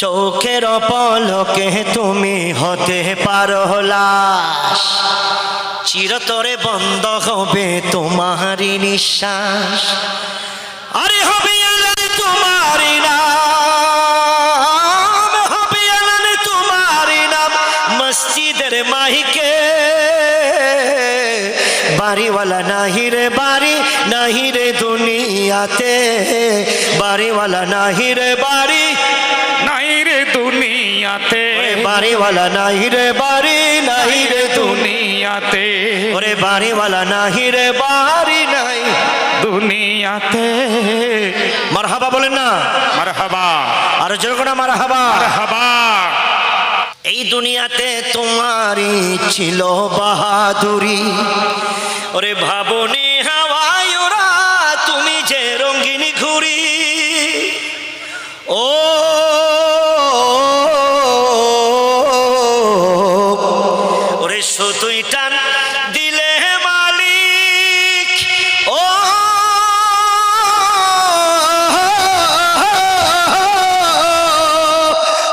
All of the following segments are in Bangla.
চোখের পলকে তুমি হতে পারো লাশ। চিরতরে বন্ধ হবে তোমারই নিঃশ্বাস। আরে হবে তোমারই নাম, হবে তোমারই নাম। মসজিদের মাইকে বাড়িওয়ালা নাহি রে বাড়ি, নাহি রে দুনিয়াতে। বাড়িওয়ালা নাহি রে বাড়ি দুনিয়াতে। বাড়িওয়ালা নাহি রে বাড়ি নাহি রে দুনি। দুনিয়াতে। ওরে বাড়িওয়ালা নাহি রে বাড়ি নাই দুনিয়াতে। মারহাবা বলেন না। মারহাবা। আর জোর করে মারহাবা। মারহাবা। এই দুনিয়াতে তোমারই ছিল বাহাদুরি। ওরে ভাবনি ওরে সুতুই টান দিলে মালিক। ও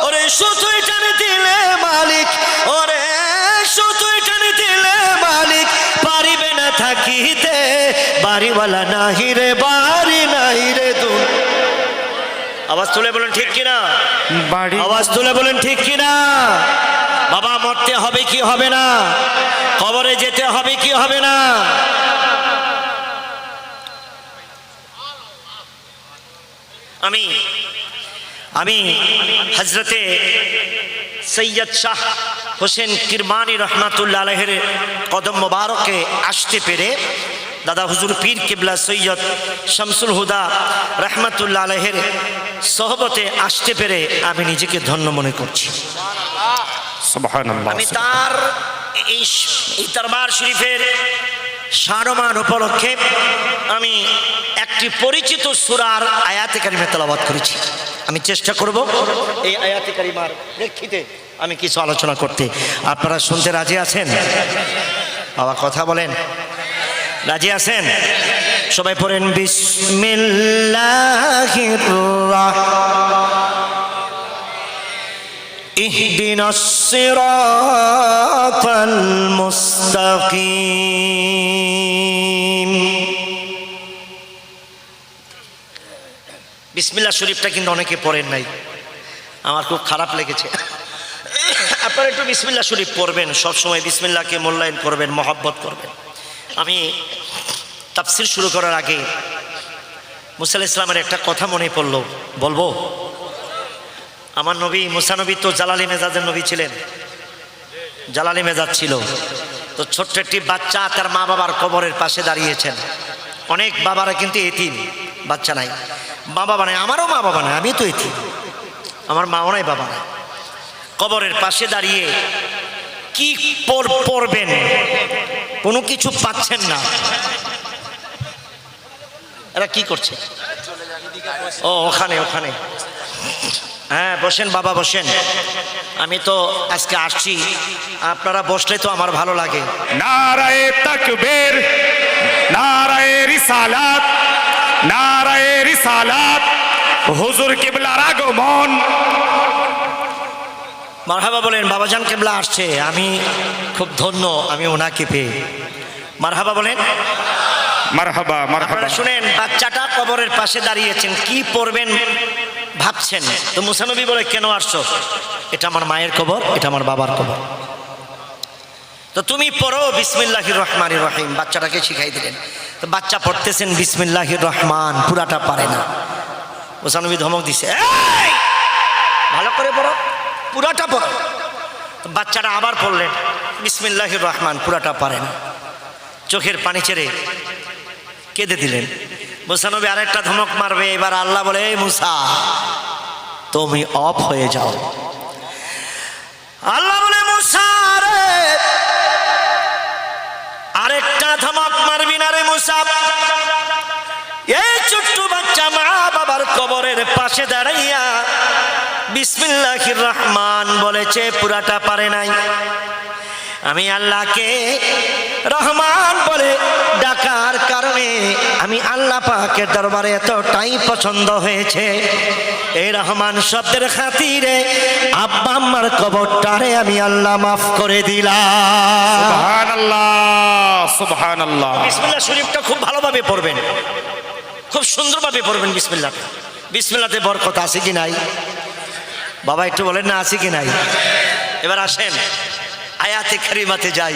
ওরে সুতুই টান দিলে মালিক ওরে সুতুই টান দিলে মালিক। পারিবে না থাকিতে বাড়িওয়ালা নাহি রে বাড়ি নাহি রে তু আওয়াজ তুলে বলেন ঠিক কিনা? আওয়াজ তুলে বলেন ঠিক কিনা? বাবা, মরতে হবে কি হবে না? কবরে যেতে হবে কি হবে না? আমি আমি হজরতে সৈয়দ শাহ হোসেন কিরমানি রহমাতুল্লাহ আলহের কদম মোবারকে আসতে পেরে দাদা হুজুর পীর কিবলা সৈয়দ শামসুল হুদা রহমাতুল্লাহ আলহের সহবতে আসতে পেরে আমি নিজেকে ধন্য মনে করছি। আমি তার এই দরবার শরীফের সারমান উপলক্ষে আমি একটি পরিচিত সুরার আয়াতে কারিমে তেলাবাদ করেছি। আমি চেষ্টা করব এই আয়াতে কারিমার প্রেক্ষিতে আমি কিছু আলোচনা করতে। আপনারা শুনতে রাজি আছেন? বাবা, কথা বলেন। রাজি আছেন? সবাই পড়েন, বিসমিল্লাহির اهدنا الصراط المستقيم বিসমিল্লা শরীফটা কিন্তু অনেকে পড়েন নাই আমার খুব খারাপ লেগেছে আপনারা একটু বিসমিল্লা শরীফ পড়বেন সবসময় বিসমিল্লাকে মূল্যায়ন করবেন মহব্বত করবেন আমি তাফসির শুরু করার আগে মুসাল ইসলামের একটা কথা মনে পড়লো বলবো আমার নবী মুসানবী তো জালালি মেজাজের নবী ছিলেন। জালালি মেজাজ ছিল। তো ছোট্ট একটি বাচ্চা তার মা বাবার কবরের পাশে দাঁড়িয়েছেন। অনেক বাবারা কিন্তু এতিম, বাচ্চা নাই। মা বাবা নাই, আমারও মা বাবা নাই আমি তো এতিম। আমার মাও নাই, বাবা নাই। কবরের পাশে দাঁড়িয়ে কি পড়- পড়বেন? কোনো কিছু পাচ্ছেন না। এরা কি করছে? ও, ওখানে ওখানে। হ্যাঁ বসেন বাবা বসেন। আমি তো আজকে আসছি। আপনারা বসলে তো আমার ভালো লাগে। নারায়ে তাকবীর নারায়ে রিসালাত নারায়ে রিসালাত হুজুর কিবলার আগমন। মারহাবা বলেন বাবাজান কেবলা আসছে আমি খুব ধন্য আমি ওনাকে পেয়ে। মারহাবা বলেন। মারহাবা মারহাবা। শুনেন বাচ্চাটা কবরের পাশে দাঁড়িয়েছেন কি পড়বেন? ভাবছেন, তো মুসানবী বলে কেন আসছো? এটা আমার মায়ের কবর, এটা আমার বাবার কবর। তো তুমি পড়ো বিসমিল্লাহির রহমান রহিম, বাচ্চাটাকে শিখাই দিলেন। তো বাচ্চা পড়তেছেন বিসমিল্লাহির রহমান, পুরাটা পারে না। মুসানবী ধমক দিছে, "এই! ভালো করে পড়ো, পুরাটা পড়ো। তো বাচ্চাটা আবার পড়লেন, বিসমিল্লাহির রহমান, পুরাটা পারে না। চোখের পানি ছেড়ে কেঁদে দিলেন। মুসানবী আরেকটা ধমক মারবে, এবার আল্লাহ বলে, "এই মুসা, তুমি অফ হয়ে যাও। আল্লাহ বলে, মুসা রে, আরেকটা ধমক মারবি না রে মুসা। এই ছোট্ট বাচ্চা মা বাবার কবরের পাশে দাঁড়াইয়া বিসমিল্লাহির রহমান বলেছে, পুরাটা পারে নাই। আমি আল্লাহকে রহমান বলে ডাকার কারণে আমি আল্লাহ পাকের দরবারে এতটাই পছন্দ হয়েছে। এই রহমান শব্দের খাতিরে আব্বা আম্মার কবরটারে আমি আল্লাহ মাফ করে দিলাম। সুবহানাল্লাহ বিসমিল্লাহ শরীফটা খুব ভালোভাবে পড়বেন। খুব সুন্দরভাবে পড়বেন বিসমিল্লাতে বিসমিল্লাতে বরকত আছে কি নাই? বাবা একটু বলেন না আছে কি নাই? এবার আসেন আয়াতে কারিমাতে যাই।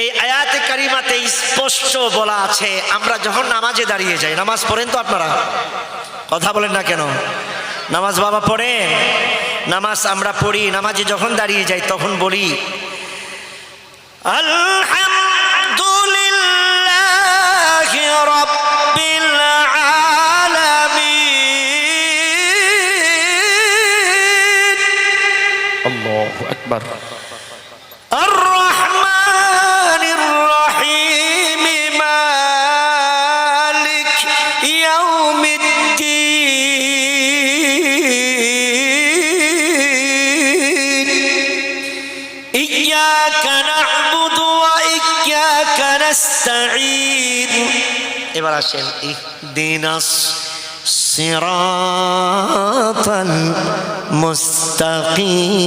এই আয়াতে কারিমাতে স্পষ্ট বলা আছে, আমরা যখন নামাজে দাঁড়িয়ে যাই, নামাজ পড়েন তো আপনারা? কথা বলেন না কেন? নামাজ বাবা পড়েন নামাজ আমরা পড়ি, নামাজে যখন দাঁড়িয়ে যাই, তখন বলি, আলহামদুলিল্লাহ نستعين এবার আসেন ইহদিনাস সিরাতাল মুস্তাকিম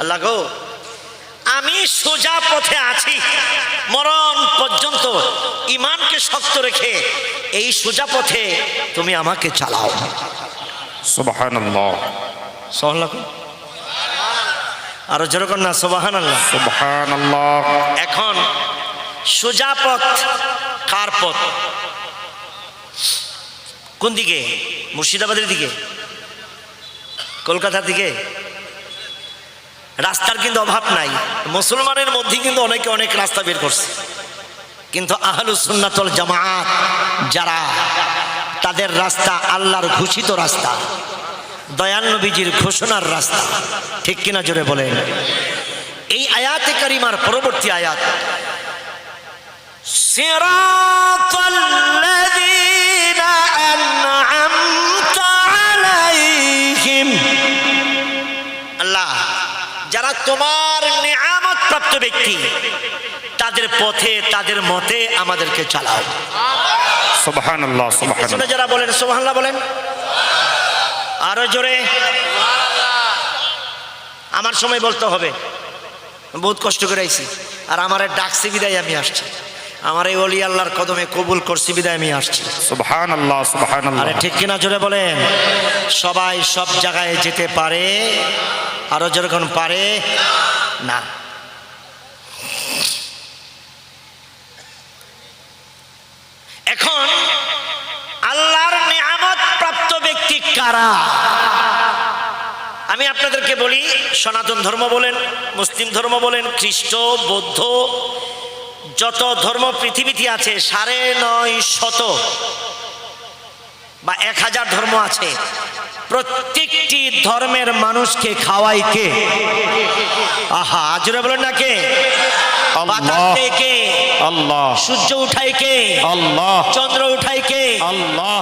আল্লাহ গো আমি সোজা পথে আছি মরণ পর্যন্ত ইমানকে শক্ত রেখে এই সোজা পথে তুমি আমাকে চালাও সুবহানাল্লাহ সহল্লা আরও যেরকম না সোবাহান আল্লাহ সুবহানাল্লাহ। এখন সোজা পথ কার পথ? কোন দিকে? মুর্শিদাবাদের দিকে? কলকাতার দিকে? রাস্তার কিন্তু অভাব নাই। মুসলমানের মধ্যে কিন্তু অনেকে অনেক রাস্তা বের করছে। কিন্তু আহলু সুন্নাতল জামাত যারা তাদের রাস্তা আল্লাহর ঘোষিত রাস্তা। দয়াল নবীজির ঘোষণার রাস্তা ঠিক কিনা জোরে বলেন এই আয়াতে কারিমার পরবর্তী আয়াত صراط الذين أنعمت عليهم আল্লাহ যারা তোমার নিয়ামত প্রাপ্ত ব্যক্তি তাদের পথে তাদের মতে আমাদেরকে চালাও সুবহানাল্লাহ পেছনে সুবহানাল্লাহ যারা বলেন সোহাল্লাহ বলেন আরও জোরে। আমার সময় বলতে হবে। বহুত কষ্ট করে আইছি। আর আমার ডাকছি বিদায় আমি আসছি। আমার এই অলি আল্লাহর কদমে কবুল করছি বিদায় আমি আসছি। সুবহানাল্লাহ আরে ঠিক কিনা জোরে বলেন। সবাই সব জায়গায় যেতে পারে? আরও যেরকম পারে? না এখন আল্লাহর নিয়ামত প্রাপ্ত ব্যক্তি কারা? আমি আপনাদেরকে বলি সনাতন ধর্ম বলেন মুসলিম ধর্ম বলেন খ্রিস্ট বৌদ্ধ যত ধর্ম পৃথিবীতে আছে সাড়ে নয় শত বা এক হাজার ধর্ম আছে প্রত্যেকটি ধর্মের মানুষকে খাওয়াই কে? আহা আজরে বলেন না কে? আল্লাহ সূর্য উঠায় কে? আল্লাহ। চন্দ্র উঠাই কে? আল্লাহ।